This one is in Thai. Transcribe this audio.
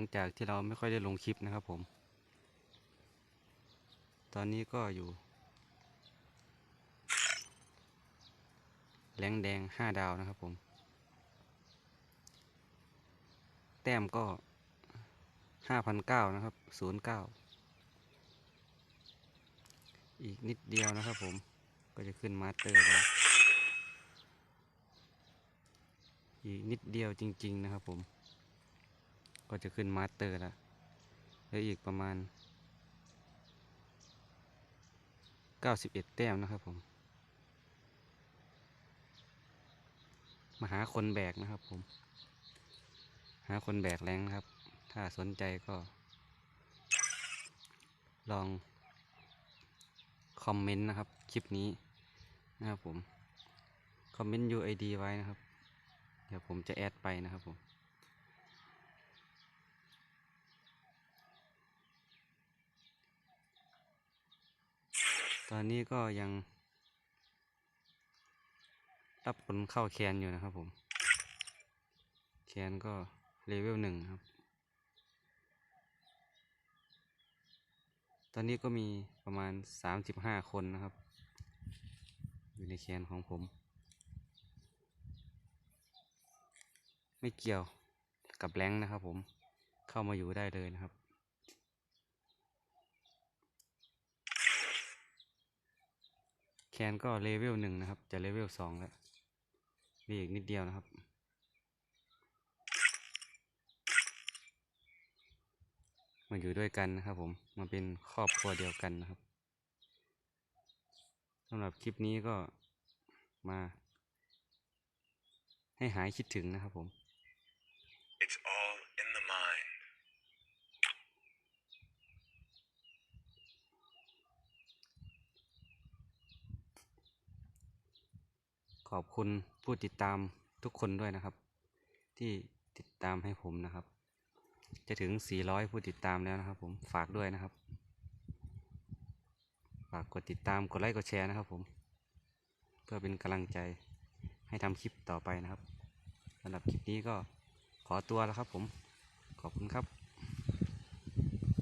ลังจากที่เราไม่ค่อยได้ลงคลิปนะครับผม ตอนนี้ก็อยู่ แรงแดงห้าดาวนะครับผม แต้มก็ห้าพันเก้านะครับศูนย์เก้าอีกนิดเดียวนะครับผมก็จะขึ้นมาสเตอร์แล้วอีกนิดเดียวจริง ๆ นะครับผม ก็จะขึ้นมาสเตอร์แล้วเหลืออีกประมาณ 91 แต้มนะครับผม มาหาคนแบกนะครับผม หาคนแบกแรงนะครับ ถ้าสนใจก็ ลอง คอมเมนต์นะครับ คลิปนี้นะครับผม คอมเมนต์ UID ไว้นะครับ เดี๋ยวผมจะแอดไปนะครับผม ตอนนี้ก็ยัง รับผลเข้าแคนอยู่นะครับผม แคนก็เลเวลหนึ่งครับ ตอนนี้ก็มีประมาณสามสิบห้าคนนะครับ อยู่ในแคนของผม ไม่เกี่ยวกับแรงนะครับผม เข้ามาอยู่ได้เลยนะครับ คนก็เลเวลหนึ่งนะครับ จะเลเวลสองแล้ว มีอีกนิดเดียวนะครับ มาอยู่ด้วยกันนะครับผม มาเป็นครอบครัวเดียวกันนะครับสำหรับคลิปนี้ก็มา ให้หายคิดถึงนะครับผม It's all in the mind. ขอบคุณผู้ติดตามทุกคนด้วยนะครับ ที่ติดตามให้ผมนะครับ จะถึง 400 ผู้ติดตามแล้วนะครับ ผมฝากด้วยนะครับ ฝากกดติดตามกดไลค์กดแชร์นะครับ ผม เพื่อเป็นกำลังใจให้ทำคลิปต่อไปนะครับสำหรับคลิปนี้ก็ขอตัวแล้วครับผมขอบคุณครับ